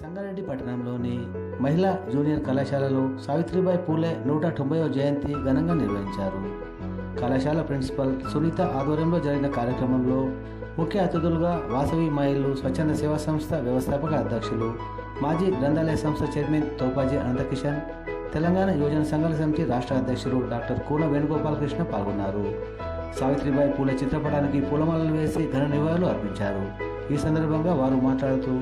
సంగారెడ్డి పట్టణంలోని మహిళా జూనియర్ కళాశాలలో సావిత్రిబాయి పూలే నూట తొంభైవ జయంతి ఘనంగా నిర్వహించారు. కళాశాల ప్రిన్సిపల్ సునీత ఆధ్వర్యంలో జరిగిన కార్యక్రమంలో ముఖ్య అతిథులుగా వాసవి మహిళలు స్వచ్ఛంద సేవా సంస్థ వ్యవస్థాపక అధ్యక్షులు మాజీ గ్రంథాలయ సంస్థ చైర్మన్ తోపాజీ అనంతకిషన్ తెలంగాణ యువజన సంఘాల సమితి రాష్ట్ర అధ్యక్షులు డాక్టర్ కూన వేణుగోపాలకృష్ణ పాల్గొన్నారు. సావిత్రిబాయి పూలే చిత్రపటానికి పూలమాలలు వేసి ఘన నివాళులు అర్పించారు. ఈ సందర్భంగా వారు మాట్లాడుతూ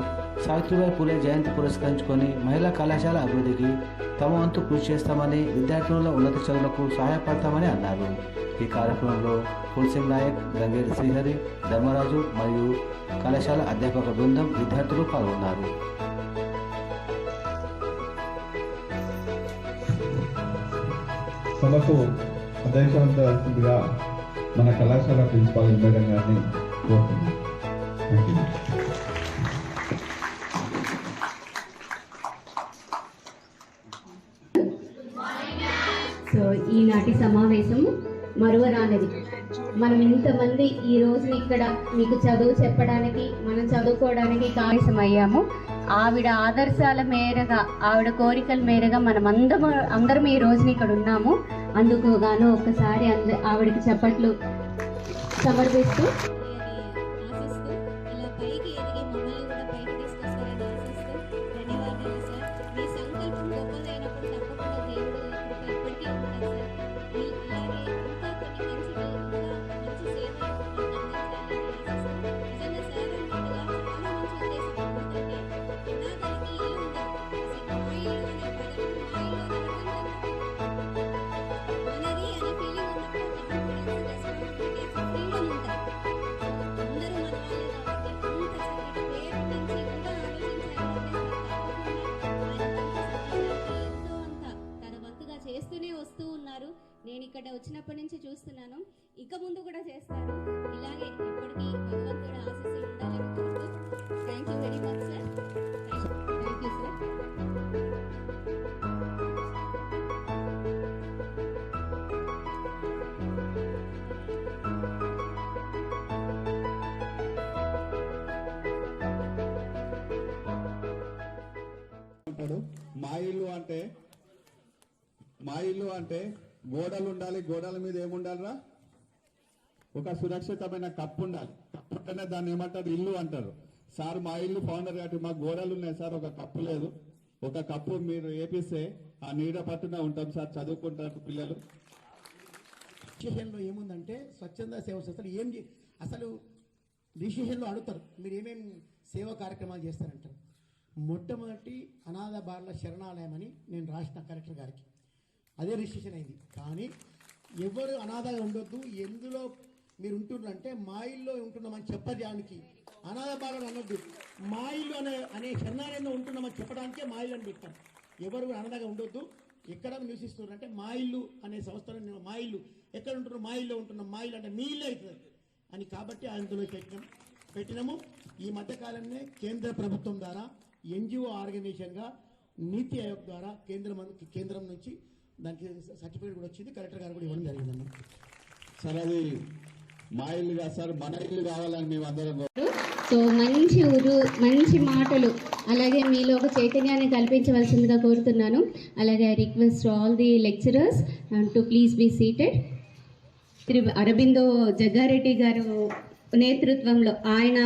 సావిత్రిబాయి పూలే జయంతి పురస్కరించుకొని మహిళా కళాశాల అభివృద్ధికి తమ వంతు కృషి చేస్తామని విద్యార్థుల ఉన్నత చదువులకు సహాయపడతామని అన్నారు. ఈ కార్యక్రమంలో కుల్సింగ్ నాయక్ గంగేరి శ్రీహరి ధర్మరాజు మరియు కళాశాల అధ్యాపక బృందం విద్యార్థులు పాల్గొన్నారు. సభకు అధ్యక్షవంతగా మన కళాశాల ప్రిన్సిపాల్ మేడం గారిని కోరుతున్నాను ఈనాటి సమావేశము మరువరానిది. మనం ఇంతమంది ఈ రోజు ఇక్కడ మీకు చదువు చెప్పడానికి మనం చదువుకోవడానికి కావలసం అయ్యాము ఆవిడ ఆదర్శాల మేరగా ఆవిడ కోరికల మేరగా మనం అందరం అందరం ఈ రోజున ఇక్కడ ఉన్నాము. అందుకు గాను ఒక్కసారి అంద ఆవిడకి చప్పట్లు సమర్పిస్తూ వచ్చినప్పటి చూస్తున్నాను. ఇక ముందు కూడా చేస్తారు ఇలాగే ఎప్పటికీ భగవంతుడు ఆశీస్సులు ఉండాలని కోరుతూ thank you very much sir thank you sir మా ఇల్లు అంటే మా ఇల్లు అంటే గోడలు ఉండాలి గోడల మీద ఏముండాలిరా? ఒక సురక్షితమైన కప్పు ఉండాలి కప్పు ఉంటేనే దాన్ని ఏమంటారు? ఇల్లు అంటారు. సార్ మా ఇల్లు ఫౌండర్ కాబట్టి మా గోడలు ఉన్నాయి సార్ ఒక కప్పు లేదు. ఒక కప్పు మీరు ఏపిస్తే ఆ నీడ పట్టున ఉంటాం సార్ చదువుకుంటారు పిల్లలు. డిసిషన్లో ఏముందంటే స్వచ్ఛంద సేవ సంస్థలు. ఏం అసలు డిసిషన్లో అడుగుతారు. మీరు ఏమేమి సేవా కార్యక్రమాలు చేస్తారంటారు? మొట్టమొదటి అనాథ బాలల శరణాలయం అని నేను రాసిన కలెక్టర్ గారికి. అదే రిజిస్ట్రేషన్ అయింది. కానీ ఎవరు అనాథగా ఉండొద్దు ఎందులో మీరు ఉంటున్నారంటే మా ఇల్లు ఉంటున్నామని చెప్పడానికి. అనాథ బాలలు అనొద్దు. మా ఇల్లు అనే అనే శరణాలయంలో ఉంటున్నామని చెప్పడానికే మా ఇల్లు అని పెట్టాం ఎవరు అనాథగా ఉండొద్దు. ఎక్కడ నివసిస్తున్నారంటే మా ఇల్లు అనే సంస్థలో నేను మా ఇల్లు. ఎక్కడ ఉంటున్నారు మా ఇల్లు ఉంటున్నాం. మా ఇల్లు అంటే మీ ఇల్లు అవుతుంది అని కాబట్టి అందులో పెట్టినాం. పెట్టినాము. ఈ మధ్యకాలంలో కేంద్ర ప్రభుత్వం ద్వారా ఎన్జిఓ ఆర్గనైజేషన్గా నీతి ఆయోగ్ ద్వారా కేంద్రం కేంద్రం నుంచి దానికి సర్టిఫికేట్ కూడా వచ్చింది. కలెక్టర్ గారు కూడా ఇవ్వడం జరిగిందండి సార్ అది మా ఇల్లు కాదు సార్ మన ఇల్లు కావాలని మేము అందరం సో మంచి ఉరు మంచి మాటలు అలాగే మీలో ఒక చైతన్యాన్ని కల్పించవలసిందిగా కోరుతున్నాను. అలాగే I request all the lecturers and to please be seated Shri Aurobindo Jaggareddy గారు నేతృత్వంలో ఆయన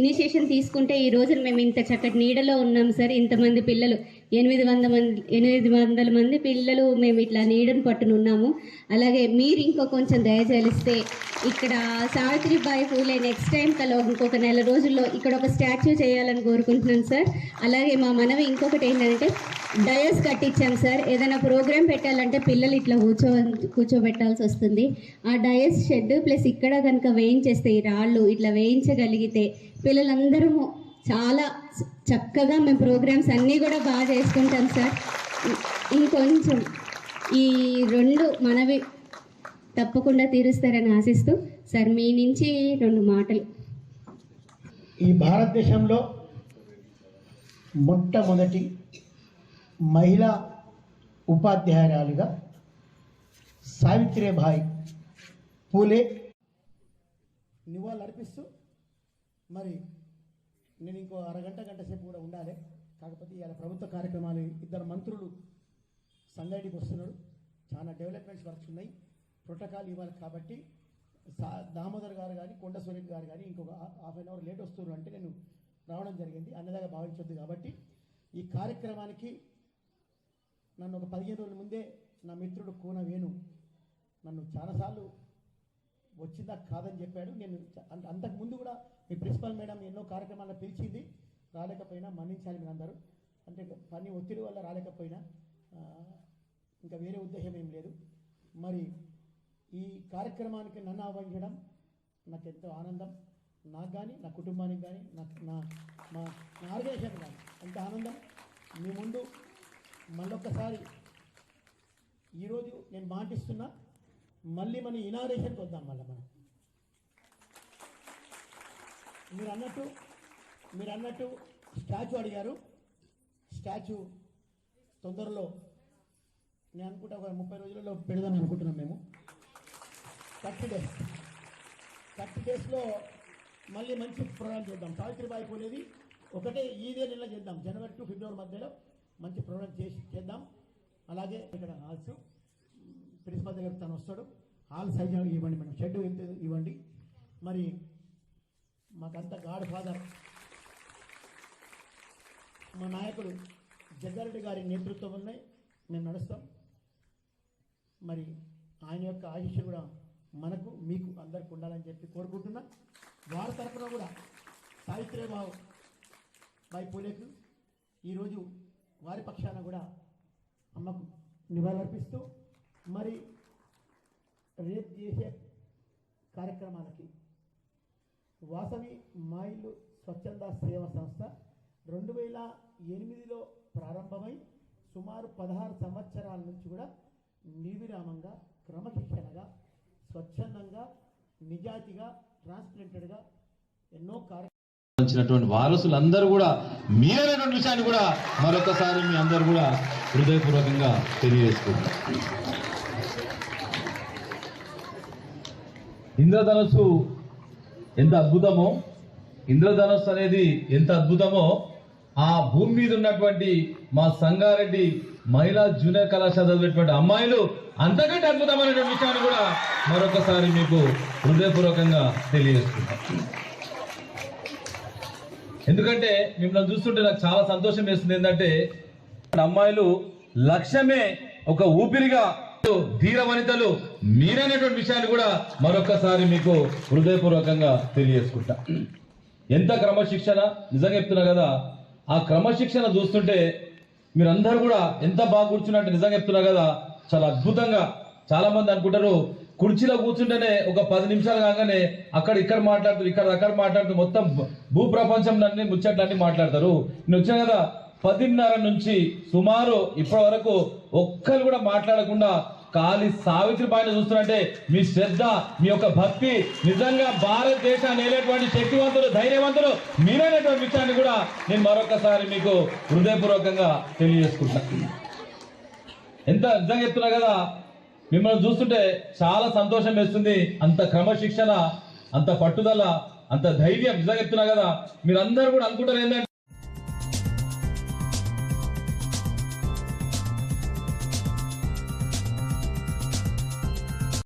ఇనిషియేషన్ తీసుకుంటే ఈ రోజున మేము ఇంత చక్కటి నీడలో ఉన్నాం సార్. ఇంతమంది పిల్లలు ఎనిమిది వంద మంది ఎనిమిది వందల మంది పిల్లలు మేము ఇట్లా నీడను పట్టునున్నాము అలాగే మీరు ఇంకో కొంచెం దయచేలిస్తే ఇక్కడ సావిత్రిబాయి పూలే నెక్స్ట్ టైం కల ఇంకొక నెల రోజుల్లో ఇక్కడ ఒక స్టాచ్యూ చేయాలని కోరుకుంటున్నాను సార్ అలాగే మా మనవి ఇంకొకటి ఏంటంటే డయస్ కట్టించాం సార్ ఏదైనా ప్రోగ్రామ్ పెట్టాలంటే పిల్లలు ఇట్లా కూర్చో కూర్చోబెట్టాల్సి వస్తుంది. ఆ డయస్ షెడ్ ప్లస్ ఇక్కడ కనుక వేయించేస్తే ఈ రాళ్ళు ఇట్లా వేయించగలిగితే పిల్లలందరము చాలా చక్కగా మేము ప్రోగ్రామ్స్ అన్నీ కూడా బాగా చేసుకుంటాం సార్. ఇంకొంచెం ఈ రెండు మనవి తప్పకుండా తీరుస్తారని ఆశిస్తూ సార్ మీ నుంచి రెండు మాటలు. ఈ భారతదేశంలో మొట్టమొదటి మహిళా ఉపాధ్యాయురాలుగా సావిత్రిబాయి పూలే నివాళులు అర్పిస్తూ మరి నేను ఇంకో అరగంట గంట సేపు కూడా ఉండాలి. కాకపోతే ఇవాళ ప్రభుత్వ కార్యక్రమాలు ఇద్దరు మంత్రులు సంగారెడ్డికి వస్తున్నాడు చాలా డెవలప్మెంట్స్ వర్క్స్ ఉన్నాయి. ప్రోటోకాల్ ఇవ్వాలి కాబట్టి సా- దామోదర్ గారు కానీ కొండ సురేఖ్ గారు కానీ ఇంకొక హాఫ్ అన్ అవర్ లేట్ వస్తున్నారు అంటే నేను రావడం జరిగింది. అన్నదాగా భావించొద్దు కాబట్టి ఈ కార్యక్రమానికి నన్ను ఒక పదిహేను రోజుల ముందే నా మిత్రుడు కూన వేణు నన్ను చాలాసార్లు వచ్చిందా కాదని చెప్పాడు. నేను అంతకుముందు అంతకు ముందు కూడా మీ ప్రిన్సిపల్ మేడం ఎన్నో కార్యక్రమాలను పిలిచింది. రాలేకపోయినా మన్నించాలి మీరు అందరూ అంటే పని ఒత్తిడి వల్ల రాలేకపోయినా ఇంకా వేరే ఉద్దేశం ఏం లేదు. మరి ఈ కార్యక్రమానికి నన్ను ఆహ్వానించడం నాకు ఎంతో ఆనందం. నాకు కానీ నా కుటుంబానికి కానీ నాకు నా మా నా ఆర్గనైజేషన్ కానీ ఎంత ఆనందం. మీ ముందు మళ్ళొక్కసారి ఈరోజు నేను మాటిస్తున్నా. మళ్ళీ మన ఇనాగ్రేషన్కి వద్దాం మళ్ళీ మనం. మీరు అన్నట్టు మీరు అన్నట్టు స్టాచ్యూ అడిగారు. స్టాచ్యూ తొందరలో నేను అనుకుంటా ఒక ముప్పై రోజులలో పెడదాం అనుకుంటున్నాం మేము. Thirty days. థర్టీ డేస్లో మళ్ళీ మంచి ప్రోగ్రామ్ చేద్దాం. సావిత్రిబాయి పోలేది. ఒకటే ఇదే నెల చేద్దాం. జనవరి టు ఫిబ్రవరి మధ్యలో మంచి ప్రోగ్రామ్ చేసి చేద్దాం. అలాగే ఇక్కడ హాల్స్ ప్రిన్సిపల్ దగ్గర తను వస్తాడు. హాల్ సైజ్ ఇవ్వండి మేడం. షెడ్ ఎంత ఇవ్వండి. మరి మాకంతా గాడ్ ఫాదర్. మా నాయకుడు జగ్గారెడ్డి గారి నేతృత్వంలోనే మేము నడుస్తాం. మరి ఆయన యొక్క ఆయుష్యం కూడా మనకు మీకు అందరికి ఉండాలని చెప్పి కోరుకుంటున్నా. వారి తరఫున కూడా సావిత్రిబాబు బాయ్ పూలేకు ఈరోజు వారి పక్షాన కూడా అమ్మకు నివాళులర్పిస్తూ మరి రేపు చేసే కార్యక్రమాలకి వాసవి మాయిలు స్వచ్ఛంద సేవ సంస్థ రెండు వేల ఎనిమిదిలో ప్రారంభమై సుమారు పదహారు సంవత్సరాల నుంచి కూడా నిర్విరామంగా క్రమశిక్షణగా స్వచ్ఛందంగా నిజాయితీగా ట్రాన్స్ప్లాంటెడ్గా ఎన్నో కార్య వారసులందరూ కూడా మీరైనటువంటి విషయాన్ని కూడా మరొకసారి మీ అందరూ కూడా హృదయపూర్వకంగా తెలియజేసుకుంటారు ఇంద్రధనస్సు ఎంత అద్భుతమో? ఇంద్రధనస్సు అనేది ఎంత అద్భుతమో? ఆ భూమి మీద ఉన్నటువంటి మా సంగారెడ్డి మహిళా జూనియర్ కళాశాల చదివేటువంటి అమ్మాయిలు అంతకంటే అద్భుతమైన విషయాన్ని కూడా మరొకసారి మీకు హృదయపూర్వకంగా తెలియజేస్తున్నాం. ఎందుకంటే మిమ్మల్ని చూస్తుంటే నాకు చాలా సంతోషం వేస్తుంది ఏంటంటే అమ్మాయిలు లక్ష్యమే ఒక ఊపిరిగా ధీర వనితలు మీరైనటువంటి విషయాన్ని కూడా మరొకసారి మీకు హృదయపూర్వకంగా తెలియజేసుకుంటా. ఎంత క్రమశిక్షణ? నిజంగా చెప్తున్నా కదా ఆ క్రమశిక్షణ చూస్తుంటే మీరందరూ కూడా ఎంత బాగా కూర్చున్నట్టు నిజంగా చెప్తున్నా కదా చాలా అద్భుతంగా చాలా మంది అనుకుంటారు కుర్చీలో కూర్చుంటేనే ఒక పది నిమిషాలు కాగానే అక్కడ ఇక్కడ మాట్లాడుతూ ఇక్కడ అక్కడ మాట్లాడుతూ మొత్తం భూ ప్రపంచం అన్ని ముచ్చట్లన్నీ మాట్లాడతారు. నేను వచ్చాను కదా పదిన్నర నుంచి సుమారు ఇప్పటి వరకు ఒక్కరు కూడా మాట్లాడకుండా కాలి సావిత్రి పైన చూస్తున్నట్టే మీ శ్రద్ధ మీ యొక్క భక్తి నిజంగా భారతదేశాన్ని వెళ్ళేటువంటి శక్తివంతులు ధైర్యవంతులు మీరైనటువంటి విషయాన్ని కూడా నేను మరొకసారి మీకు హృదయపూర్వకంగా తెలియజేసుకుంటున్నా. ఎంత నిజంగా చెప్తున్నా కదా మిమ్మల్ని చూస్తుంటే చాలా సంతోషం వేస్తుంది. అంత క్రమశిక్షణ అంత పట్టుదల అంత ధైర్యం. నిజంగా చెప్తున్నా కదా మీరందరూ కూడా అనుకుంటారు ఏంటంటే